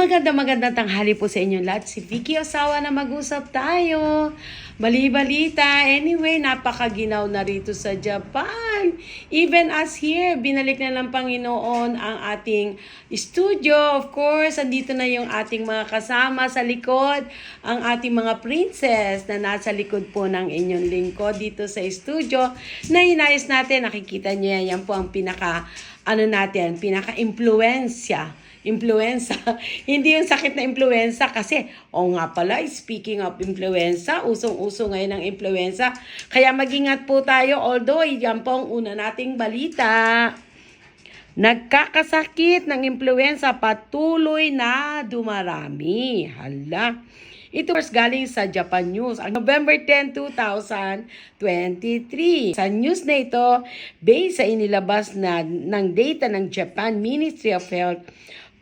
Maganda maganda tanghali po sa inyong lahat. Si Vicky Osawa na mag-usap tayo. Bali-balita. Anyway, napakaginaw na rito sa Japan. Even as here, binalik na ng Panginoon ang ating studio. Of course, andito na yung ating mga kasama sa likod. Ang ating mga princess na nasa likod po ng inyong lingkod dito sa studio. Na inayos natin, nakikita niyo yan, yan po ang pinaka, ano natin, pinaka-impluensya influenza. Hindi yung sakit na influenza kasi, o oh nga pala, speaking of influenza, usong-uso ngayon ang influenza. Kaya magingat po tayo, although yan po ang una nating balita. Nagkakasakit ng influenza patuloy na dumarami. Hala. Ito was galing sa Japan News. Ang November 10, 2023. Sa news na ito, based sa inilabas na ng data ng Japan Ministry of Health,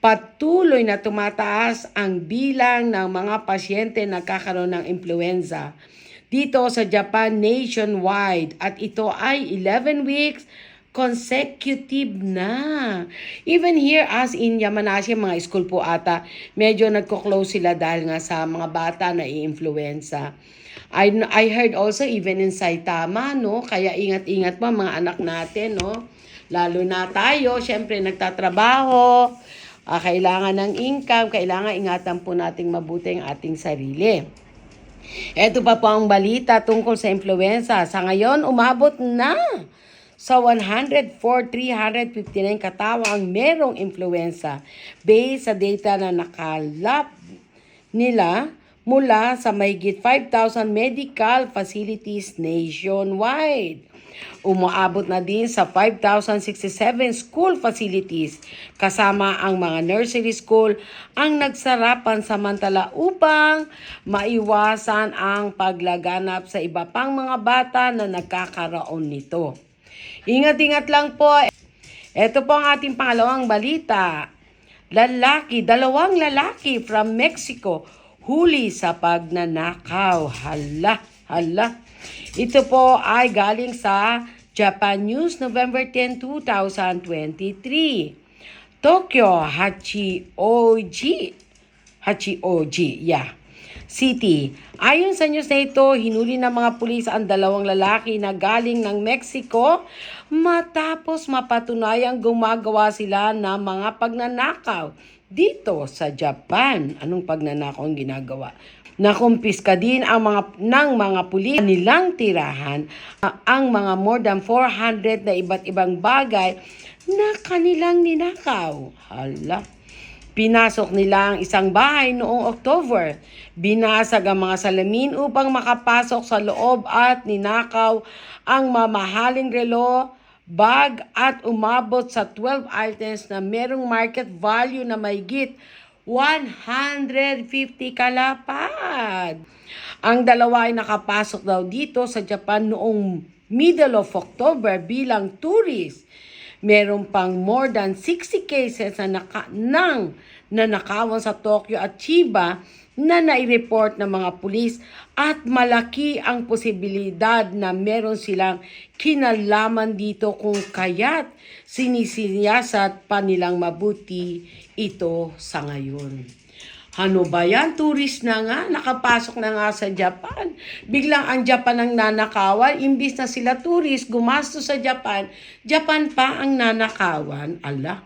patuloy na tumataas ang bilang ng mga pasyente na nagkakaroon ng influenza dito sa Japan nationwide at ito ay 11 weeks consecutive na. Even here as in Yamanashi, mga school po ata, medyo nagko-close sila dahil nga sa mga bata na i-influenza. I, I heard also even in Saitama, no? Kaya ingat-ingat po mga anak natin, no? Lalo na tayo, syempre nagtatrabaho, uh, kailangan ng income, kailangan ingatan po nating mabuti ang ating sarili. Ito pa po ang balita tungkol sa influenza. Sa ngayon, umabot na sa 104,359 katawa ang merong influenza based sa data na nakalap nila mula sa mahigit 5,000 medical facilities nationwide. Umaabot na din sa 5,067 school facilities kasama ang mga nursery school ang nagsarapan samantala upang maiwasan ang paglaganap sa iba pang mga bata na nagkakaroon nito. Ingat-ingat lang po. Ito po ang ating pangalawang balita. Lalaki, dalawang lalaki from Mexico huli sa pagnanakaw. Hala, hala. Ito po ay galing sa Japan News, November 10, 2023. Tokyo, Hachioji. Hachioji, yeah. City. Ayon sa news na ito, hinuli ng mga pulis ang dalawang lalaki na galing ng Mexico matapos mapatunayang gumagawa sila ng mga pagnanakaw dito sa Japan. Anong pagnanakaw ang ginagawa? Nakumpiska din ang mga ng mga pulis nilang tirahan uh, ang mga more than 400 na iba't ibang bagay na kanilang ninakaw. Hala. Pinasok nila ang isang bahay noong October. Binasag ang mga salamin upang makapasok sa loob at ninakaw ang mamahaling relo, bag at umabot sa 12 items na merong market value na mayigit 150 kalapad. Ang dalawa ay nakapasok daw dito sa Japan noong middle of October bilang tourist. Meron pang more than 60 cases na naka, nang nanakawan sa Tokyo at Chiba na nai-report ng mga pulis at malaki ang posibilidad na meron silang kinalaman dito kung kaya't sinisiyasat pa nilang mabuti ito sa ngayon. Ano ba yan? Tourist na nga, nakapasok na nga sa Japan. Biglang ang Japan ang nanakawan, imbis na sila tourist, gumasto sa Japan, Japan pa ang nanakawan. Ala,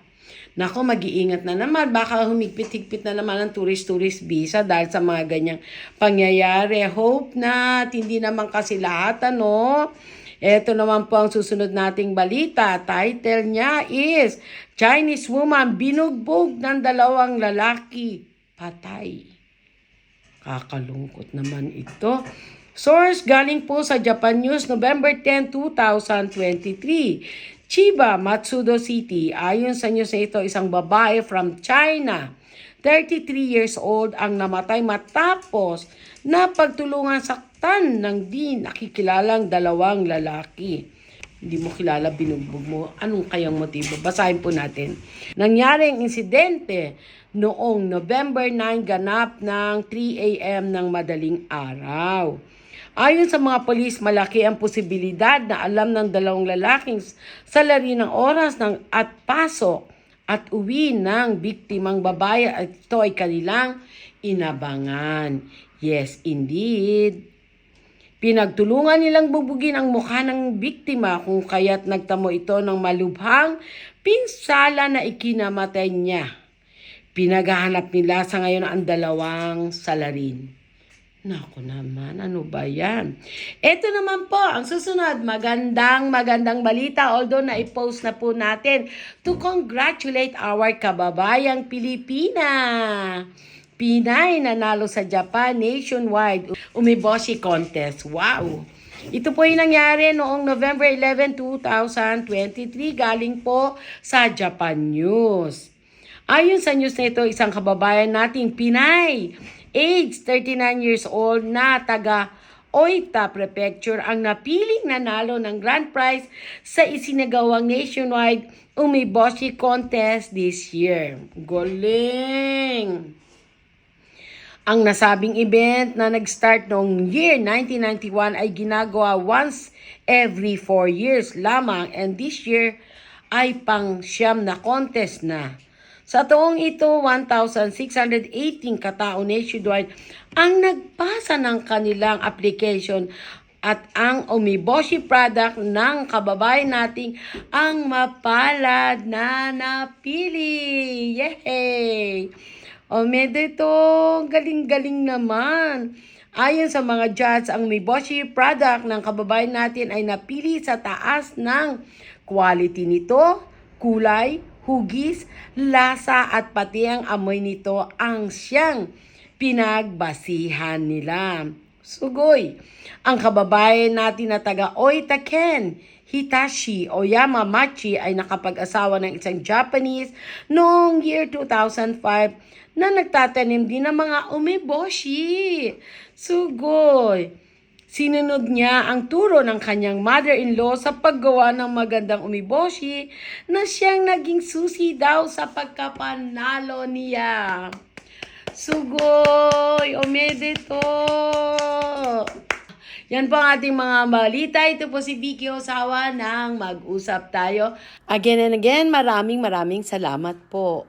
Nako, mag-iingat na naman. Baka humigpit-higpit na naman ang tourist-tourist visa dahil sa mga ganyang pangyayari. Hope na hindi naman kasi lahat, ano? Ito naman po ang susunod nating balita. Title niya is Chinese woman binugbog ng dalawang lalaki. Patay. Kakalungkot naman ito. Source galing po sa Japan News, November 10, 2023. Chiba, Matsudo City. Ayon sa news na ito, isang babae from China, 33 years old, ang namatay matapos na pagtulungan saktan ng di nakikilalang dalawang lalaki. Hindi mo kilala, binugbog mo. Anong kayang motibo? Basahin po natin. Nangyari ang insidente noong November 9 ganap ng 3 a.m. ng madaling araw. Ayon sa mga polis, malaki ang posibilidad na alam ng dalawang lalaking sa lari ng oras ng at pasok at uwi ng biktimang babae at ito ay kanilang inabangan. Yes, indeed. Pinagtulungan nilang bubugin ang mukha ng biktima kung kaya't nagtamo ito ng malubhang pinsala na ikinamatay niya. Pinaghahanap nila sa ngayon ang dalawang salarin. Nako naman, ano ba yan? Ito naman po, ang susunod, magandang magandang balita, although na-post na po natin to congratulate our kababayang Pilipina. Pinay nanalo sa Japan nationwide umiboshi contest. Wow! Ito po yung nangyari noong November 11, 2023 galing po sa Japan News. Ayon sa news na ito, isang kababayan nating Pinay, age 39 years old na taga Oita Prefecture ang napiling nanalo ng grand prize sa isinagawang nationwide Umiboshi contest this year. Galing! Ang nasabing event na nag-start noong year 1991 ay ginagawa once every 4 years lamang and this year ay pang siyam na contest na. Sa taong ito, 1,618 katao nationwide ang nagpasa ng kanilang application at ang Umiboshi product ng kababayan nating ang mapalad na napili. Yay! O, medo ito, galing-galing naman. Ayon sa mga judge, ang Miboshi product ng kababayan natin ay napili sa taas ng quality nito, kulay, hugis, lasa at pati ang amoy nito ang siyang pinagbasihan nila. Sugoy, ang kababayan natin na taga Oitaken, Hitachi o Yamamachi ay nakapag-asawa ng isang Japanese noong year 2005 na nagtatanim din ng mga umeboshi. Sugoy! Sinunod niya ang turo ng kanyang mother-in-law sa paggawa ng magandang umiboshi na siyang naging susi daw sa pagkapanalo niya. Sugoy! Omedeto! Yan po ang ating mga balita. Ito po si Vicky Osawa ng Mag-usap Tayo. Again and again, maraming maraming salamat po.